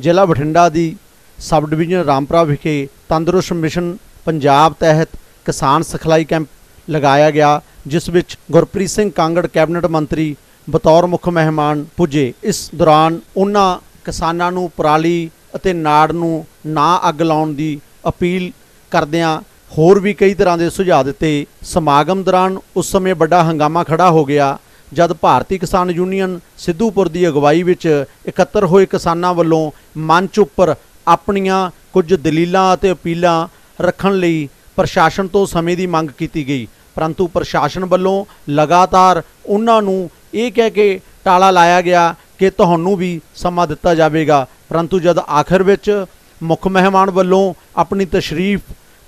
ਜ਼ਿਲ੍ਹਾ ਬਠਿੰਡਾ ਦੀ sub division Rampura ਵਿਖੇ ਤੰਦਰੁਸਤ ਮਿਸ਼ਨ ਪੰਜਾਬ ਤਹਿਤ ਕਿਸਾਨ ਸਿਖਲਾਈ ਕੈਂਪ ਲਗਾਇਆ ਗਿਆ, ਜਿਸ ਵਿੱਚ ਗੁਰਪ੍ਰੀਤ ਸਿੰਘ ਕਾਂਗੜ ਕੈਬਨਿਟ ਮੰਤਰੀ ਬਤੌਰ ਮੁੱਖ ਮਹਿਮਾਨ ਪੁੱਜੇ। ਇਸ ਦੌਰਾਨ ਉਹਨਾਂ ਕਿਸਾਨਾਂ ਨੂੰ ਪਰਾਲੀ ਅਤੇ ਨਾੜ ਨੂੰ ਨਾ ਅੱਗ ਲਾਉਣ ਦੀ ਅਪੀਲ ਕਰਦਿਆਂ ਹੋਰ ਵੀ ਕਈ ਤਰ੍ਹਾਂ ਦੇ ਸੁਝਾਅ ਦਿੱਤੇ। ਸਮਾਗਮ ਦੌਰਾਨ ਉਸ ਸਮੇਂ ਵੱਡਾ ਹੰਗਾਮਾ ਖੜਾ ਹੋ ਗਿਆ। ਜਦ ਭਾਰਤੀ ਕਿਸਾਨ ਯੂਨੀਅਨ ਸਿੱਧੂਪੁਰ ਦੀ ਅਗਵਾਈ ਵਿੱਚ ਇਕੱਤਰ ਹੋਏ ਕਿਸਾਨਾਂ ਵੱਲੋਂ ਮੰਚ ਉੱਪਰ ਆਪਣੀਆਂ ਕੁਝ ਦਲੀਲਾਂ ਅਤੇ ਅਪੀਲਾਂ ਰੱਖਣ ਲਈ ਪ੍ਰਸ਼ਾਸਨ ਤੋਂ ਸਮੇਂ ਦੀ ਮੰਗ ਕੀਤੀ ਗਈ। ਪਰੰਤੂ ਪ੍ਰਸ਼ਾਸਨ ਵੱਲੋਂ ਲਗਾਤਾਰ ਉਹਨਾਂ ਨੂੰ ਇਹ ਕਹਿ ਕੇ ਟਾਲਾ ਲਾਇਆ ਗਿਆ ਕਿ ਤੁਹਾਨੂੰ ਵੀ ਸਮਾਂ ਦਿੱਤਾ ਜਾਵੇਗਾ। ਪਰੰਤੂ ਜਦ ਆਖਰ ਵਿੱਚ ਮੁੱਖ ਮਹਿਮਾਨ ਵੱਲੋਂ ਆਪਣੀ ਤਸ਼ਰੀਫ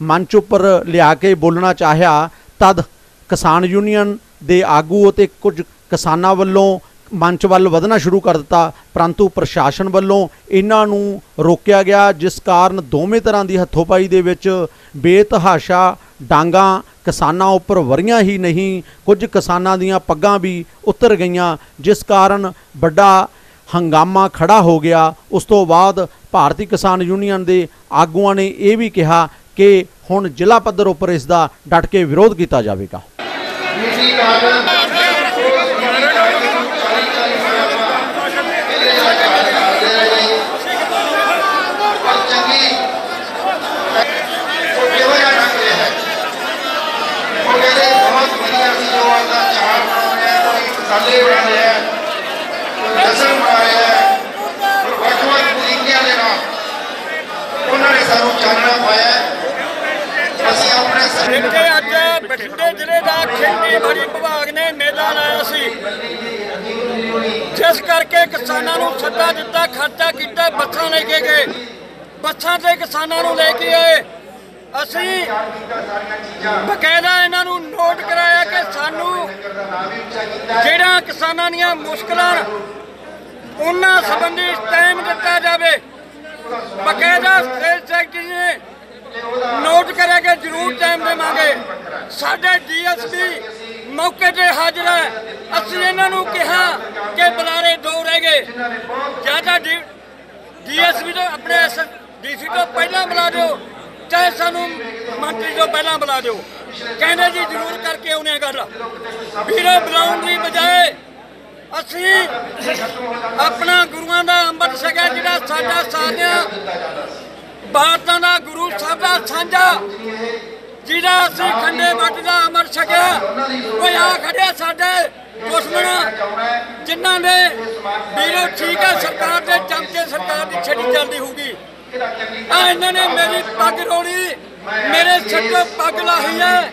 ਮੰਚ ਉੱਪਰ ਲਿਆ ਕੇ ਬੋਲਣਾ ਚਾਹਿਆ, ਤਦ ਕਿਸਾਨ ਯੂਨੀਅਨ ਦੇ ਆਗੂ ਅਤੇ ਕੁਝ ਕਿਸਾਨਾਂ ਵੱਲੋਂ ਮੰਚ ਵੱਲ ਵਧਣਾ ਸ਼ੁਰੂ ਕਰ ਦਿੱਤਾ, ਪਰੰਤੂ ਪ੍ਰਸ਼ਾਸਨ ਵੱਲੋਂ ਇਹਨਾਂ ਨੂੰ ਰੋਕਿਆ ਗਿਆ, ਜਿਸ ਕਾਰਨ ਦੋਵੇਂ ਤਰ੍ਹਾਂ ਦੀ ਹੱਥੋਪਾਈ ਦੇ ਵਿੱਚ ਬੇਤਹਾਸ਼ਾ ਡਾਂਗਾ ਕਿਸਾਨਾਂ ਉੱਪਰ ਵਰੀਆਂ ਹੀ ਨਹੀਂ, ਕੁਝ ਕਿਸਾਨਾਂ ਦੀਆਂ ਪੱਗਾਂ ਵੀ ਉਤਰ ਗਈਆਂ, ਜਿਸ ਕਾਰਨ ਵੱਡਾ ਹੰਗਾਮਾ ਖੜਾ ਹੋ ਗਿਆ। ਉਸ ਤੋਂ ਬਾਅਦ ਭਾਰਤੀ ਕਿਸਾਨ ਯੂਨੀਅਨ ਦੇ ਆਗੂਆਂ ਨੇ ਇਹ ਵੀ ਕਿਹਾ ਕਿ ਹੁਣ ਜ਼ਿਲ੍ਹਾ ਪੱਧਰ ਉੱਪਰ ਇਸ ਦਾ ਡਟ ਕੇ ਵਿਰੋਧ ਕੀਤਾ ਜਾਵੇਗਾ। ਦੂਸਰੀ ਗੱਲ ਪਰ ਚੰਗੀ ਉਹ ਕਿਹੋ ਜਿਹਾ ਢੰਗ ਰਿਹਾ ਹੈ ਉਹ ਕਹਿੰਦੇ ਬਹੁਤ ਵਧੀਆ ਸੀ ਜੋ ਆਪਦਾ ਚਾਰ ਬਣਾ ਰਿਹਾ ਕੋਈ ਮਸਾਲੇ ਬਣਾ ਰਿਹਾ ਕੋਈ ਲਸਣ ਬਣਾ ਰਿਹਾ ਕੋਈ ਵੱਖ-ਵੱਖ ਤਰੀਕਿਆਂ ਦੇ ਨਾਲ ਉਹਨਾਂ ਨੇ ਸਾਨੂੰ ਚਾਨਣਾ ਪਾਇਆ ਹੈ। ਅਸੀਂ ਆਪਣੇ ਸ- ਇੱਥੇ ਅੱਜ ਬਠਿੰਡੇ ਜ਼ਿਲ੍ਹੇ ਦਾ ਖੇਤੀਬਾੜੀ ਵਿਭਾਗ ਨੇ ਮੇਲਾ ਲਾਇਆ ਸੀ। ਜਿਸ ਕਰਕੇ ਕਿਸਾਨਾਂ ਨੂੰ ਸੱਦਾ ਦਿੱਤਾ, ਖਰਚਾ ਕੀਤਾ, ਬੱਸਾਂ ਲੈ ਕੇ ਗਏ। ਬੱਸਾਂ ਤੇ ਕਿਸਾਨਾਂ ਨੂੰ ਲੈ ਕੇ ਆਏ। ਅਸੀਂ ਬਕਾਇਦਾ ਇਹਨਾਂ ਨੂੰ ਨੋਟ ਕਰਾਇਆ ਕਿ ਸਾਨੂੰ ਜਿਹੜਾ ਕਿਸਾਨਾਂ ਦੀਆਂ ਮੁਸ਼ਕਲਾਂ, ਉਹਨਾਂ ਸੰਬੰਧੀ ਟਾਈਮ ਦਿੱਤਾ ਜਾਵੇ। ਬਕਾਇਦਾ ਸਟੇਟ ਸੈਕਟਰੀ ਨੇ ਕਿ ਜ਼ਰੂਰ ਟਾਈਮ ਦੇਵਾਂਗੇ। ਸਾਡੇ ਡੀਐਸਪੀ ਮੌਕੇ ਤੇ ਹਾਜ਼ਰ ਹੈ। ਅਸੀਂ ਇਹਨਾਂ ਨੂੰ ਕਿਹਾ ਕਿ ਬੁਲਾਰੇ ਦੋ ਰਹਿ ਗਏ। ਜਾਂ ਡੀਐਸਪੀ ਤੋਂ ਆਪਣੇ ਡੀਸੀ ਤੋਂ ਪਹਿਲਾਂ ਬੁਲਾ ਦਿਓ, ਚਾਹੇ ਸਾਨੂੰ ਮੰਤਰੀ ਤੋਂ ਪਹਿਲਾਂ ਬੁਲਾ ਦਿਓ। ਕਹਿੰਦੇ ਜੀ ਜ਼ਰੂਰ ਕਰਕੇ ਆਉਣੇ ਗੱਲ। ਵੀਰੇ, ਬੁਲਾਉਣ ਦੀ ਬਜਾਏ ਅਸੀਂ ਆਪਣਾ ਗੁਰੂਆਂ ਦਾ ਅੰਮ੍ਰਿਤ ਛਕਿਆ, ਜਿਹੜਾ ਸਾਡਾ ਸਾਰਿਆਂ ਭਾਰਤਾਂ ਦਾ ਗੁਰੂ ਸਾਹਿਬ ਦਾ ਸਾਂਝਾ, ਜਿਹਦਾ ਅਸੀਂ ਖੰਡੇ ਮੱਠ ਦਾ ਅਮਰ ਛਕਿਆ, ਉਹ ਆ ਖੜਿਆ ਸਾਡੇ ਦੁਸ਼ਮਣ, ਜਿਨ੍ਹਾਂ ਨੇ ਵੀਰੋ ਠੀਕ ਹੈ, ਸਰਕਾਰ ਦੇ ਚਮਚੇ ਸਰਕਾਰ ਦੀ ਛੜੀ ਚੱਲਦੀ ਹੋਊਗੀ। ਆ ਇਹਨਾਂ ਨੇ ਮੇਰੀ ਪੱਗ ਰੋੜੀ ਮੇਰੇ ਛੱਟੋ ਪੱਗ ਲਾਹੀ ਹੈ।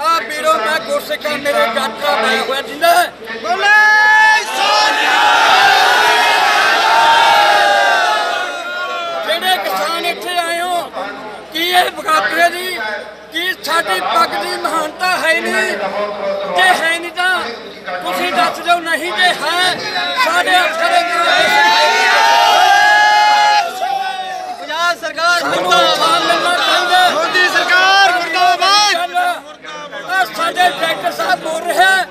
ਆ ਵੀਰੋ, ਮੈਂ ਗੁਰਸਿੱਖਾਂ ਮੇਰੇ ਗਾਤਰਾ ਪਾਇਆ ਹੋਇਆ ਜਿੰਦਾ। ਬੋਲੇ ਜਿਹੜੇ ਕਿਸਾਨ ਇੱਥੇ ਆਏ ਹੋ ਕੀ ਇਹ ਬਗਾਤਰੇ ਦੀ ਕੀ ਸਾਡੀ ਪੱਗ ਦੀ ਮਹਾਨਤਾ ਹੈ ਨਹੀਂ ਜੇ ਹੈ ਨਹੀਂ ਤਾਂ ਤੁਸੀਂ ਦੱਸ ਦਿਓ ਨਹੀਂ ਜੇ ਹੈ। ਸਾਡੇ ਅਫਸਰ ਪੰਜਾਬ ਸਰਕਾਰ। ਮੁਰਦਾਬਾਦ। ਮੋਦੀ ਸਰਕਾਰ ਮੁਰਦਾਬਾਦ। ਆ ਸਾਡੇ ਡਾਇਰੈਕਟਰ ਸਾਹਿਬ ਬੋਲ ਰਹੇ ਹੈ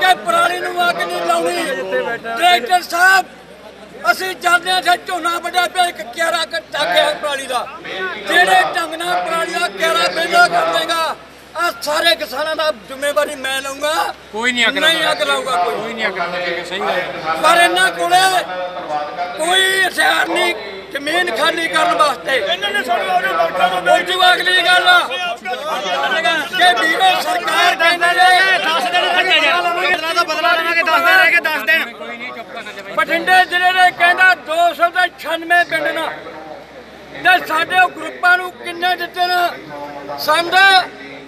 ਕਿ ਪਰਾਲੀ ਨੂੰ ਅੱਗ ਨਹੀਂ ਲਾਉਣੀ। ਡਾਇਰੈਕਟਰ ਸਾਹਿਬ ਅਸੀਂ ਜਾਂਦੇ ਹਾਂ ਜੇ ਝੋਨਾ ਵੱਡਾ ਪਿਆ ਇੱਕ ਕਿਆਰਾ ਟਾਕਿਆ ਪਰਾਲੀ ਦਾ। ਜਿਹੜੇ ਢੰਗ ਨਾਲ ਪਰਾਲੀ ਦਾ ਕਿਆਰਾ ਪੈਦਾ ਕਰ ਦੇਗਾ ਸਾਰੇ ਕਿਸਾਨਾਂ ਦਾ ਜ਼ਿੰਮੇਵਾਰੀ ਮੈਂ ਲਵਾਂਗਾ ਕੋਈ ਨਹੀਂ ਅੱਗ ਨਹੀਂ ਅੱਗ ਲਾਊਗਾ ਕੋਈ। ਕੋਈ ਨਹੀਂ ਅੱਗ ਲਾਉਂਦਾ ਸਹੀ ਗੱਲ ਹੈ। ਪਰ ਇਹਨਾਂ ਕੋਲੇ ਕੋਈ ਹਥਿਆਰ ਨਹੀਂ ਜ਼ਮੀਨ ਖਾਲੀ ਕਰਨ ਵਾਸਤੇ। ਇਹਨਾਂ ਨੇ ਸਾਡੇ ਉਹਦੇ ਵੋਟਾਂ ਤੋਂ ਬੇਟੀ ਅਗਲੀ ਗੱਲ। ਕਿ ਵੀਰੋ ਸਰਕਾਰ ਕਹਿੰਦੀ ਹੈ 10 ਦਿਨ ਰੱਖੇ ਬਦਲਾ ਦਾ ਬਦਲਾ ਲਵਾਂਗੇ 10 ਦਿਨ ਰਹਿ ਕੇ 10 ਦਿਨ ਬਠਿੰਡੇ ਜ਼ਿਲ੍ਹੇ ਦੇ ਕਹਿੰਦਾ 296 ਪਿੰਡ ਨਾ। ਤੇ ਸਾਡੇ ਉਹ ਗਰੁੱਪਾਂ ਨੂੰ ਕਿੰਨੇ ਦਿੱਤੇ ਨੇ? ਸੰਦ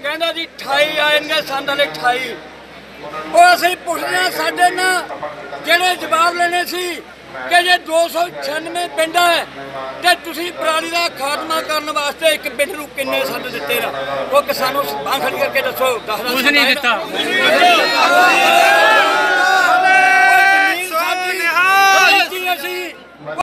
ਕਹਿੰਦਾ ਜੀ 28 ਆਏਗੇ ਸੰਦ ਵਾਲੇ 28 ਉਹ ਅਸੀਂ ਪੁੱਛਦੇ ਹਾਂ ਸਾਡੇ ਨਾਲ ਜਿਹੜੇ ਜਵਾਬ ਲੈਣੇ ਸੀ ਕਿ ਜੇ 296 ਪਿੰਡ ਹੈ ਤੇ ਤੁਸੀਂ ਪਰਾਲੀ ਦਾ ਖਾਤਮਾ ਕਰਨ ਵਾਸਤੇ ਇੱਕ ਪਿੰਡ ਨੂੰ ਕਿੰਨੇ ਸੰਦ ਦਿੱਤੇ ਨਾ? ਉਹ ਕਿਸਾਨੋਂ ਬਾਂਹ ਖੜੀ ਕਰਕੇ ਦੱਸੋ ਦੱਸਦਾ ਕੁਝ ਨਹੀਂ ਦਿੱਤਾ। ਅਸੀਂ।